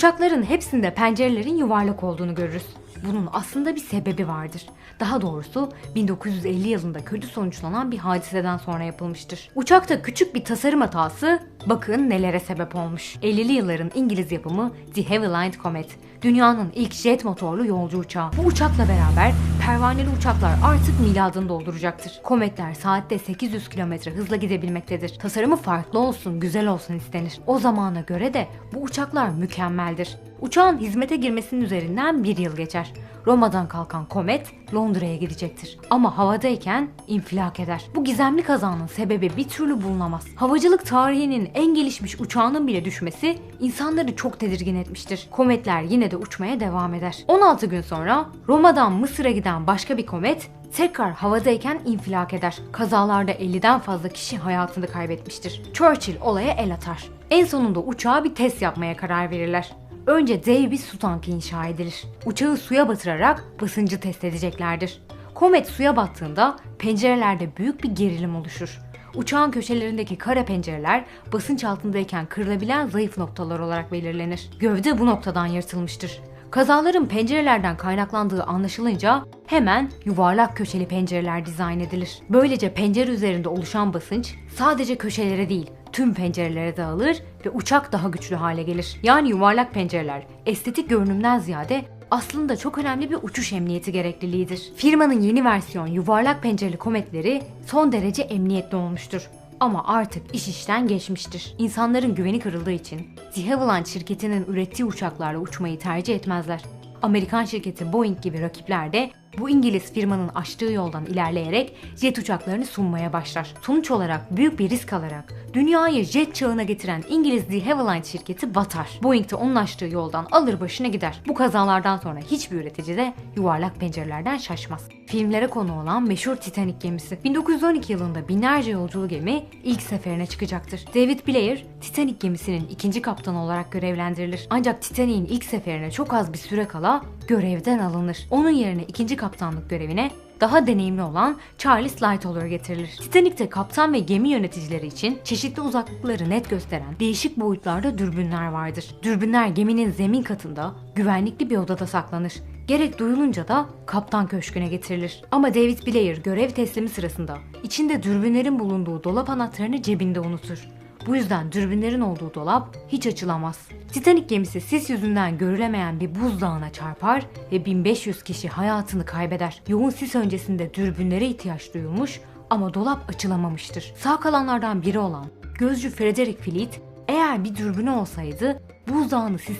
Uçakların hepsinde pencerelerin yuvarlak olduğunu görürüz. Bunun aslında bir sebebi vardır. Daha doğrusu 1950 yılında kötü sonuçlanan bir hadiseden sonra yapılmıştır. Uçakta küçük bir tasarım hatası bakın nelere sebep olmuş. 50'li yılların İngiliz yapımı The Havilland Comet. Dünyanın ilk jet motorlu yolcu uçağı. Bu uçakla beraber pervaneli uçaklar artık miladını dolduracaktır. Kometler saatte 800 km hızla gidebilmektedir. Tasarımı farklı olsun, güzel olsun istenir. O zamana göre de bu uçaklar mükemmeldir. Uçağın hizmete girmesinin üzerinden bir yıl geçer. Roma'dan kalkan komet Londra'ya gidecektir. Ama havadayken infilak eder. Bu gizemli kazanın sebebi bir türlü bulunamaz. Havacılık tarihinin en gelişmiş uçağının bile düşmesi insanları çok tedirgin etmiştir. Kometler yine de uçmaya devam eder. 16 gün sonra Roma'dan Mısır'a giden başka bir komet tekrar havadayken infilak eder. Kazalarda 50'den fazla kişi hayatını kaybetmiştir. Churchill olaya el atar. En sonunda uçağa bir test yapmaya karar verirler. Önce dev bir su tankı inşa edilir. Uçağı suya batırarak basıncı test edeceklerdir. Komet suya battığında pencerelerde büyük bir gerilim oluşur. Uçağın köşelerindeki kara pencereler basınç altındayken kırılabilen zayıf noktalar olarak belirlenir. Gövde bu noktadan yırtılmıştır. Kazaların pencerelerden kaynaklandığı anlaşılınca hemen yuvarlak köşeli pencereler dizayn edilir. Böylece pencere üzerinde oluşan basınç sadece köşelere değil tüm pencerelere dağılır ve uçak daha güçlü hale gelir. Yani yuvarlak pencereler estetik görünümden ziyade aslında çok önemli bir uçuş emniyeti gerekliliğidir. Firmanın yeni versiyon yuvarlak pencereli kometleri son derece emniyetli olmuştur. Ama artık iş işten geçmiştir. İnsanların güveni kırıldığı için The Havilland şirketinin ürettiği uçaklarla uçmayı tercih etmezler. Amerikan şirketi Boeing gibi rakipler de bu İngiliz firmanın açtığı yoldan ilerleyerek jet uçaklarını sunmaya başlar. Sonuç olarak büyük bir risk alarak dünyayı jet çağına getiren İngiliz The Havilland şirketi batar. Boeing de onun açtığı yoldan alır başına gider. Bu kazalardan sonra hiçbir üretici de yuvarlak pencerelerden şaşmaz. Filmlere konu olan meşhur Titanic gemisi. 1912 yılında binlerce yolculu gemi ilk seferine çıkacaktır. David Blair, Titanic gemisinin ikinci kaptanı olarak görevlendirilir. Ancak Titanic'in ilk seferine çok az bir süre kala görevden alınır. Onun yerine ikinci kaptanlık görevine daha deneyimli olan Charles Lightoller getirilir. Titanic'te kaptan ve gemi yöneticileri için çeşitli uzaklıkları net gösteren değişik boyutlarda dürbünler vardır. Dürbünler geminin zemin katında güvenlikli bir odada saklanır. Gerek duyulunca da kaptan köşküne getirilir. Ama David Blair görev teslimi sırasında içinde dürbünlerin bulunduğu dolap anahtarını cebinde unutur. Bu yüzden dürbünlerin olduğu dolap hiç açılamaz. Titanic gemisi sis yüzünden görülemeyen bir buzdağına çarpar ve 1500 kişi hayatını kaybeder. Yoğun sis öncesinde dürbünlere ihtiyaç duyulmuş ama dolap açılamamıştır. Sağ kalanlardan biri olan gözcü Frederick Fleet eğer bir dürbünü olsaydı buzdağını sis